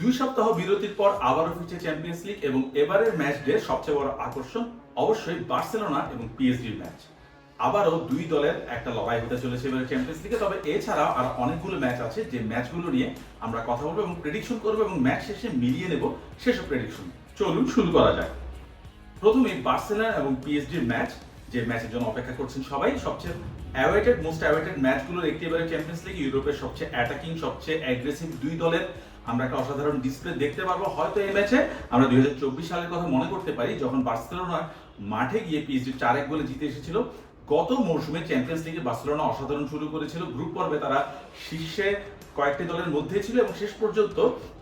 দুই সপ্তাহ বিরতির পর আবারও ফিরছে চ্যাম্পিয়ন্স লিগ এবং এবারের ম্যাচ ডে সবচেয়ে বড় আকর্ষণ অবশ্যই বার্সেলোনা এবং পিএসজির ম্যাচ আবারও দুই দলের একটা লড়াই হতে চলেছে এবারে চ্যাম্পিয়ন্স লিগে তবে এছাড়াও আর অনেকগুলো ম্যাচ আছে যে ম্যাচগুলো নিয়ে আমরা কথা বলব এবং প্রেডিকশন করব এবং ম্যাচ শেষে মিলিয়ে নেব সেসব প্রেডিকশন চলুন শুরু করা যায় প্রথমে বার্সেলোনা এবং পিএসজির ম্যাচ যে ম্যাচের জন্য অপেক্ষা করছেন সবাই, সবচেয়ে অ্যাওয়েটেড মোস্ট অ্যাওয়েটেড ম্যাচগুলোর একটি এবারে চ্যাম্পিয়ন্স লিগ ইউরোপের সবচেয়ে অ্যাটাকিং সবচেয়ে অ্যাগ্রেসিভ দুই দলের আমরা একটা অসাধারণ ডিসপ্লে দেখতে পারব। হয়তো এই ম্যাচে আমরা দুই হাজার চব্বিশ সালের কথা মনে করতে পারি, যখন বার্সেলোনা মাঠে গিয়ে পিএসজি চার এক গোলে জিতে এসেছিল। গত মৌসুমে চ্যাম্পিয়ন্স লিগে বার্সেলোনা অসাধারণ শুরু করেছিল। গ্রুপ পর্বে তারা শীর্ষে কয়েকটি দলের মধ্যে ছিল এবং শেষ পর্যন্ত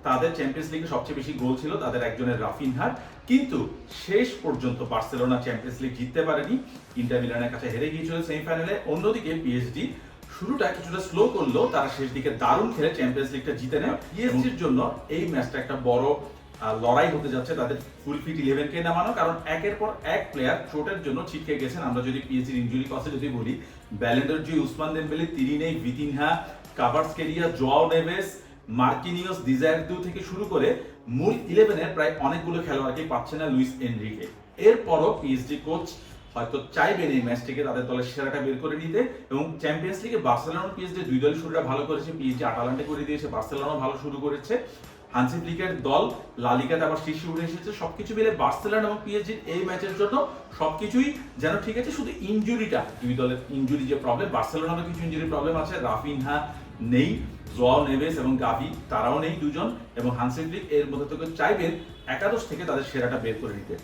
তাদের চ্যাম্পিয়ন্স লিগে সবচেয়ে বেশি গোল ছিল তাদের একজনের রাফিনহার কিন্তু শেষ পর্যন্ত বার্সেলোনা চ্যাম্পিয়ন্স লিগ জিততে পারেনি। ইন্টার মিলানের কাছে হেরে গিয়েছিল সেমিফাইনালে অন্যদিকে পিএসজি শুরুটা কিছুটা স্লো করলেও তারা শেষ দিকে দারুণ খেলে চ্যাম্পিয়ন্স লিগটা জিতে নেয়। পিএসজির জন্য এই ম্যাচটা একটা বড় লড়াই হতে যাচ্ছে তাদের ফুল ফিট ইলেভেন কে নামানো। কারণ একের পর এক প্লেয়ার চোটের জন্য ছিটকে গেছেন। আমরা যদি পিএসজির ইনজুরি কথা যদি বলি ব্যালেন্ডার জি উসমান দেমবেলে তিনি নেই Vitinha Kvaratskhelia Joao Neves Marquinhos Desire Doue থেকে শুরু করে মূল ইলেভেনের প্রায় অনেকগুলো খেলোয়াড়কে পাচ্ছে না লুইস এনরিকে। এরপরও পিএসজি কোচ হয়তো চাইবেন এই ম্যাচটিকে তাদের দলের সেরাটা বের করে নিতে এবং চ্যাম্পিয়ন্স লিগে বার্সেলোনা পিএসজি দুই দল শুরুটা ভালো করেছে। পিএসজি আটালান্টে করে দিয়েছে বার্সেলোনা ভালো শুরু করেছে। হানসি ফ্লিকের দল লালিগাতে আবার শীর্ষে উঠে এসেছে। সবকিছু মিলে বার্সেলোনা এবং পিএসজির এই ম্যাচের জন্য সবকিছুই যেন ঠিক আছে, শুধু ইনজুরিটা, দুই দলের ইনজুরি যে প্রবলেম বার্সেলোনারও কিছু ইনজুরি প্রবলেম আছে। রাফিনহা নেই জোয়াও নেভেস এবং গাভি তারাও নেই দুজন এবং হানসি ফ্লিক এর মধ্যে থেকে চাইবেন একাদশ থেকে তাদের সেরাটা বের করে নিতে।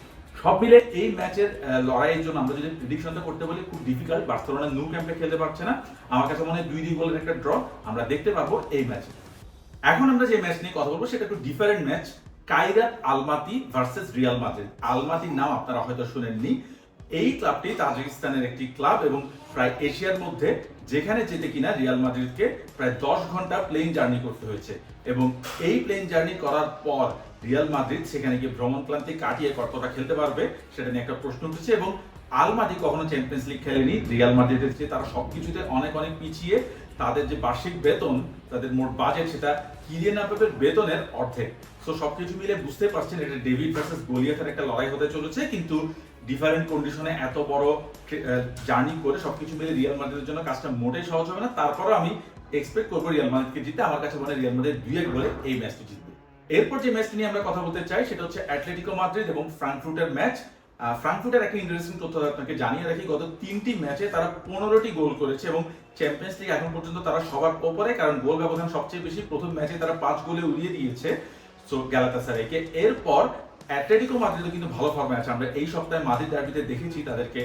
সব মিলে এই ম্যাচের লড়াইয়ের জন্য আমরা যদি প্রেডিকশনটা করতে বলি, খুব ডিফিকাল্ট বার্সেলোনা নিউ ক্যাম্পে খেলতে পারছে না। আমার কাছে মনে হয় দুই দুই গোলের একটা ড্র আমরা দেখতে পাবো এই ম্যাচে। এখন আমরা যে ম্যাচ নিয়ে কথা বলব, সেটা একটু different match. Kairat Almaty versus Real Madrid. আলমাতির নাম আপনারা হয়তো শুনেননি। এই ক্লাবটি তাজিকিস্তানের একটি ক্লাব এবং প্রায় এশিয়ার মধ্যে যেখানে যেতে কিনা রিয়াল মাদ্রিদকে প্রায় দশ ঘণ্টা প্লেন জার্নি করতে হয়েছে। এবং এই প্লেন জার্নি করার পর রিয়াল মাদ্রিদ সেখানে গিয়ে ভ্রমণ ক্লান্তি কাটিয়ে কতটা খেলতে পারবে সেটা নিয়ে একটা প্রশ্ন উঠেছে এবং আলমাটি কখনো চ্যাম্পিয়ন্স লিগ খেলেনি। রিয়াল মাদ্রিদের চেয়ে তারা সবকিছুতে অনেক অনেক পিছিয়ে, তাদের যে বার্ষিক বেতন, তাদের মোট বাজেট সেটা কিলিয়ান আপাপের বেতনের অর্ধেক। সো সবকিছু মিলে বুঝতে পারছেন এটা ডেভিড ভার্সেস গোলিয়াথের একটা লড়াই হতে চলেছে, কিন্তু ডিফারেন্ট কন্ডিশনে এত বড় জার্নি করে সবকিছু মিলে রিয়াল মাদ্রিদের জন্য কাজটা মোটেই সহজ হবে না। তারপরও আমি এক্সপেক্ট করব রিয়াল মাদ্রিদকে জিতে। আমার কাছে মনে রিয়াল মাদ্রিদ দুই এক গোলে এই ম্যাচটি জিতবে। এরপর যে ম্যাচটি নিয়ে আমরা কথা বলতে চাই, সেটা হচ্ছে অ্যাটলেটিকো মাদ্রিদ এবং ফ্রাঙ্কফুটের ম্যাচ ফ্রাঙ্কফুটের একটা ইন্টারেস্টিং তথ্য আপনাকে জানিয়ে রাখি, গত তিনটি ম্যাচে তারা পনেরোটি গোল করেছে এবং চ্যাম্পিয়ন্স লিগ এখন পর্যন্ত তারা সবার ওপরে, কারণ গোল ব্যবধান সবচেয়ে বেশি। প্রথম ম্যাচে তারা পাঁচ গোলে উড়িয়ে দিয়েছে সো গ্যালাতাসারাইকে এরপর অ্যাটলেটিকো মাদ্রিদও কিন্তু ভালো ফর্মে আছে। আমরা এই সপ্তাহে মাদ্রিদ ডার্বিতে দেখেছি তাদেরকে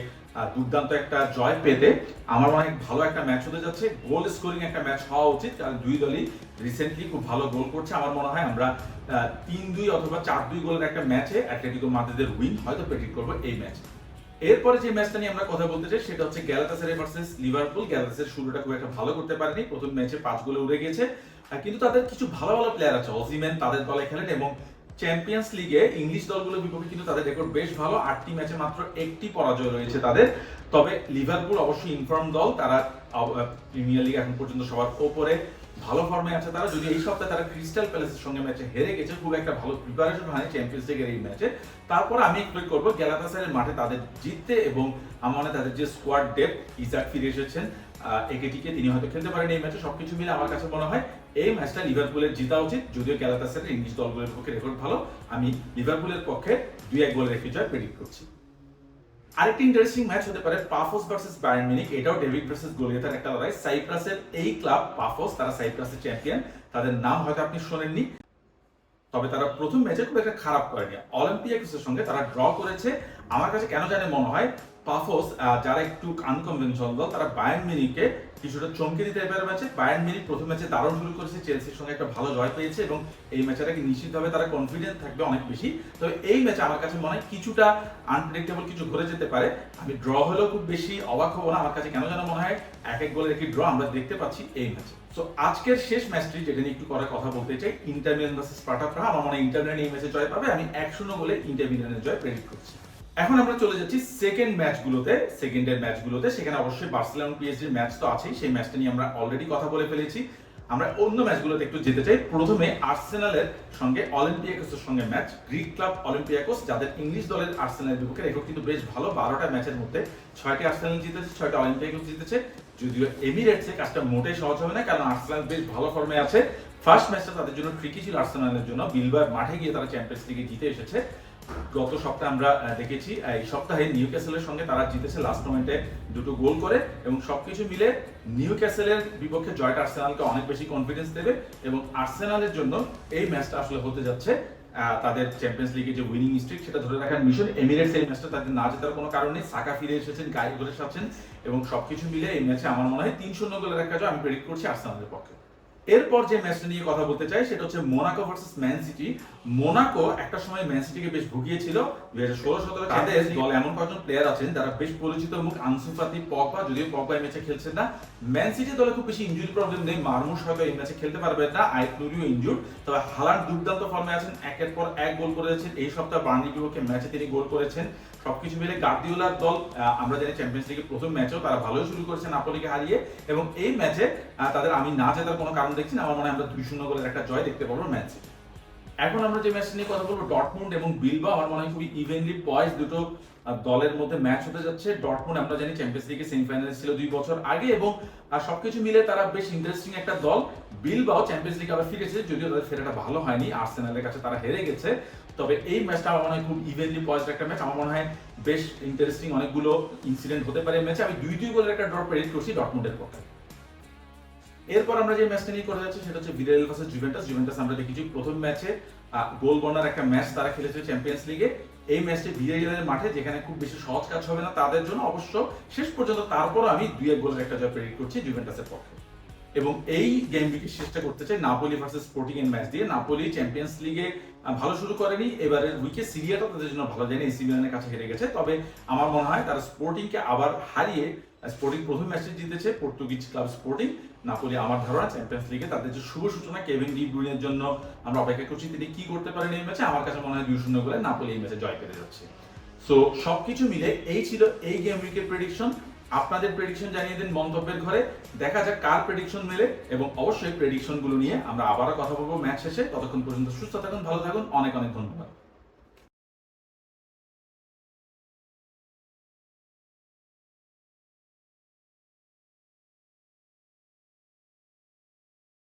দুর্দান্ত একটা জয় পেতে। আমার হয় ভালো একটা ম্যাচ হতে যাচ্ছে। গোল স্কোরিং একটা ম্যাচ হওয়া উচিত, কারণ দুই দলই রিসেন্টলি খুব ভালো গোল করছে। আমার মনে হয় আমরা তিন দুই অথবা চার দুই গোলের একটা ম্যাচে অ্যাটলেটিকো মাদ্রিদের উইন হয়তো প্রেডিক্ট করব এই ম্যাচ এরপরে যে ম্যাচটা নিয়ে আমরা কথা বলতে চাই, সেটা হচ্ছে গ্যালাতাসারে ভার্সেস লিভারপুল গ্যালাতাসের শুরুটা খুব একটা ভালো করতে পারেনি। প্রথম ম্যাচে পাঁচ গোলে উড়ে গেছে। কিন্তু তাদের কিছু ভালো ভালো প্লেয়ার আছে। অজিমেন তাদের দলে খেলেন এবং চ্যাম্পিয়ন্স লিগে ইংলিশ দলগুলোর বিপক্ষে কিন্তু তাদের রেকর্ড বেশ ভালো। আটটি ম্যাচে মাত্র একটি পরাজয় রয়েছে তাদের। তবে লিভারপুল অবশ্যই ইনফর্ম দল। তারা প্রিমিয়ার লিগ এখন পর্যন্ত সবার ওপরে ভালো ফর্মে আছে তারা। যদি এই সপ্তাহে তারা ক্রিস্টাল প্যালেসের সঙ্গে ম্যাচে হেরে গেছে। খুব একটা ভালো প্রিপারেশন হয়নি চ্যাম্পিয়ন্স লিগের এই ম্যাচে। তারপর আমি এক্সপেক্ট করব গ্যালাতাসারের মাঠে তাদের জিততে এবং আমার তাদের যে স্কোয়াড ডেপ ইজাক ফিরে এসেছেন। একেটিকে তিনি হয়তো খেলতে পারেন এই ম্যাচে, সবকিছু মিলে আমার কাছে মনে হয় এই ম্যাচটা লিভারপুলের জিতা উচিত। যদিও ইংলিশ দলগুলোর পক্ষে রেকর্ড ভালো। আমি লিভারপুলের পক্ষে দুই এক গোলের একটি জয় প্রেডিক্ট করছি। আরেকটি ইন্টারেস্টিং ম্যাচ হতে পারে পাফোস ভার্সেস বায়ার্ন এটাও ডেভিড ভার্সেস গোলিয়াতার একটা লড়াই। সাইপ্রাসের এই ক্লাব পাফোস তারা সাইপ্রাসের চ্যাম্পিয়ন তাদের নাম হয়তো আপনি শোনেননি। তবে তারা প্রথম ম্যাচে খুব একটা খারাপ করেনি। অলিম্পিয়াকসের সঙ্গে তারা ড্র করেছে। আমার কাছে কেন জানে মনে হয় পাফোস যারা একটু আনকনভেনশনাল দল তারা বায়ার্ন মিউনিখকে কিছুটা চমকে দিতে এবার ম্যাচে। বায়ার্ন মিউনিখ প্রথম ম্যাচে দারুণ শুরু করেছে চেলসির সঙ্গে একটা ভালো জয় পেয়েছে এবং এই ম্যাচটাকে নিশ্চিতভাবে তারা কনফিডেন্ট থাকবে অনেক বেশি। তবে এই ম্যাচে আমার কাছে মনে হয় কিছুটা আনপ্রেডিক্টেবল কিছু ঘুরে যেতে পারে। আমি ড্র হলেও খুব বেশি অবাক হব না। আমার কাছে কেন যেন মনে হয় এক এক গোলের একটি ড্র আমরা দেখতে পাচ্ছি এই ম্যাচে। তো আজকের শেষ ম্যাচটি, যেটা নিয়ে একটু করার কথা বলতে চাই ইন্টার মিলান ভার্সেস স্পার্টা আমার মনে হয় ইন্টার এই ম্যাচে জয় পাবে। আমি এক শূন্য গোলে ইন্টার মিলানের জয় প্রেডিক্ট করছি। এখন আমরা চলে যাচ্ছি সেকেন্ড ম্যাচগুলোতে সেকেন্ডের ম্যাচগুলোতে সেখানে অবশ্যই বার্সেলোনা পিএসজির ম্যাচ তো আছেই। সেই ম্যাচটা নিয়ে আমরা অলরেডি কথা বলে ফেলেছি। আমরা অন্য ম্যাচগুলোতে একটু যেতে চাই। প্রথমে আর্সেনালের সঙ্গে অলিম্পিয়াকোসের সঙ্গে ম্যাচ গ্রিক ক্লাব অলিম্পিয়াকোস যাদের ইংলিশ দলের আর্সেনালের বিপক্ষে রেকর্ড কিন্তু বেশ ভালো। বারোটা ম্যাচের মধ্যে ছয়টি আর্সেনাল জিতেছে, ছয়টা অলিম্পিয়াকোস জিতেছে। যদিও এমিরেটসে কাজটা মোটেই সহজ হবে না, কারণ আর্সেনাল বেশ ভালো ফর্মে আছে। ফার্স্ট ম্যাচটা তাদের জন্য ট্রিকি ছিল আর্সেনালের জন্য। বিলবার মাঠে গিয়ে তারা চ্যাম্পিয়ন্স লিগে জিতে এসেছে। গত সপ্তাহে আমরা দেখেছি এই সপ্তাহে নিউ ক্যাসেলের সঙ্গে তারা জিতেছে লাস্ট মোমেন্টে দুটো গোল করে এবং সবকিছু মিলে নিউ ক্যাসেলের বিপক্ষে জয়টা আর্সেনালকে অনেক বেশি কনফিডেন্স দেবে এবং আর্সেনালের জন্য এই ম্যাচটা আসলে হতে যাচ্ছে। তাদের চ্যাম্পিয়ন্স লিগের যে উইনিং স্ট্রিক সেটা ধরে রাখার মিশন এমিরেটস এই ম্যাচটা তাদের না জেতার কোনো কারণ সাকা ফিরে এসেছেন, গায়ে ঘুরে এসেছেন এবং সবকিছু মিলে এই ম্যাচে আমার মনে হয় তিন শূন্য গোলের একটা আমি প্রেডিক্ট করছি আর্সেনালের পক্ষে। এরপর যে ম্যাচটা নিয়ে কথা বলতে চাই, সেটা হচ্ছে Monaco versus Man City Monaco একটা সময় ম্যান সিটিকে বেশ ভুগিয়েছিল। দুই হাজার ষোলো সতেরো তাদের দলে এমন কয়েকজন প্লেয়ার আছেন যারা বেশ পরিচিত মুখ আনসুফাতি পগবা যদিও পগবা এই ম্যাচে খেলছেন না। ম্যান সিটি দলে খুব বেশি ইনজুরি প্রবলেম নেই। মারমুশ হয়তো এই ম্যাচে খেলতে পারবে না। আইট নুরিও ইনজুর তবে হালান্ড দুর্দান্ত ফর্মে আছেন। একের পর এক গোল করেছেন এই সপ্তাহ বার্নি বিপক্ষে ম্যাচে তিনি গোল করেছেন। সবকিছু মিলে গার্দিওলার দল আমরা জানি চ্যাম্পিয়ন্স লিগের প্রথম ম্যাচেও তারা ভালোই শুরু করেছে নাপোলিকে হারিয়ে। এবং এই ম্যাচে তাদের আমি না জেতার কোনো কারণ দেখছি না। আমার মনে হয় আমরা দুই শূন্য গোলের একটা জয় দেখতে পাবো ম্যাচে এখন আমরা যে ম্যাচটা নিয়ে কথা বলব ডটমুন্ড এবং বিলবা আমার মনে হয় খুবই ইভেনলি পয়েস দুটো দলের মধ্যে ম্যাচ হতে যাচ্ছে। ডটমুন্ড আমরা জানি চ্যাম্পিয়ন্স লিগের সেমিফাইনালে ছিল দুই বছর আগে এবং সবকিছু মিলে তারা বেশ ইন্টারেস্টিং একটা দল। বিলবাও চ্যাম্পিয়ন্স লিগে আবার ফিরেছে, যদিও তাদের ফেরাটা ভালো হয়নি আর্সেনালের কাছে তারা হেরে গেছে। তবে এই ম্যাচটা আমার মনে হয় খুব ইভেনলি পয়েসড একটা ম্যাচ আমার মনে হয় বেশ ইন্টারেস্টিং অনেকগুলো ইনসিডেন্ট হতে পারে ম্যাচে আমি দুই দুই গোলের একটা ড্র প্রেডিক্ট করছি ডটমুন্ডের পক্ষে। এরপর আমরা যে ম্যাচটা নিয়ে করে যাচ্ছি, সেটা হচ্ছে ভিরেল ভার্সেস জুভেন্টাস জুভেন্টাস আমরা দেখেছি প্রথম ম্যাচে গোল বনার একটা ম্যাচ তারা খেলেছে চ্যাম্পিয়ন্স লিগে এই ম্যাচটি ভিরেলের মাঠে, যেখানে খুব বেশি সহজ কাজ হবে না তাদের জন্য। অবশ্য শেষ পর্যন্ত তারপর আমি দুই এক গোলের একটা জয় প্রেডিক্ট করছি জুভেন্টাসের পক্ষে। এবং এই গেম উইকের শেষটা করতে চাই নাপোলি ভার্সেস স্পোর্টিং এর ম্যাচ দিয়ে। নাপোলি চ্যাম্পিয়ন্স লিগে ভালো শুরু করেনি। এবারের উইকে সিরিয়াটা তাদের জন্য ভালো। যায়নি এসি মিলানের কাছে হেরে গেছে। তবে আমার মনে হয় তারা স্পোর্টিংকে আবার হারিয়ে স্পোর্টিং প্রথম ম্যাচটি জিতেছে পর্তুগিজ ক্লাব স্পোর্টিং নাপোলি আমার ধারণা চ্যাম্পিয়ন্স লিগে তাদের যে শুভ সূচনা কেভিন ডি ব্রুইনের জন্য আমরা অপেক্ষা করছি। তিনি কি করতে পারেন এই ম্যাচে আমার কাছে মনে হয় দুই শূন্য গোলে নাপোলি এই ম্যাচে জয় পেতে যাচ্ছে। সো সবকিছু মিলে এই ছিল এই গেম উইকের প্রেডিকশন আপনাদের প্রেডিকশন জানিয়ে দিন মন্তব্যের ঘরে। দেখা যাক কার প্রেডিকশন মেলে এবং অবশ্যই প্রেডিকশনগুলো নিয়ে আমরা আবারও কথা বলব ম্যাচ শেষে। ততক্ষণ পর্যন্ত সুস্থ থাকুন, ভালো থাকুন। অনেক অনেক ধন্যবাদ।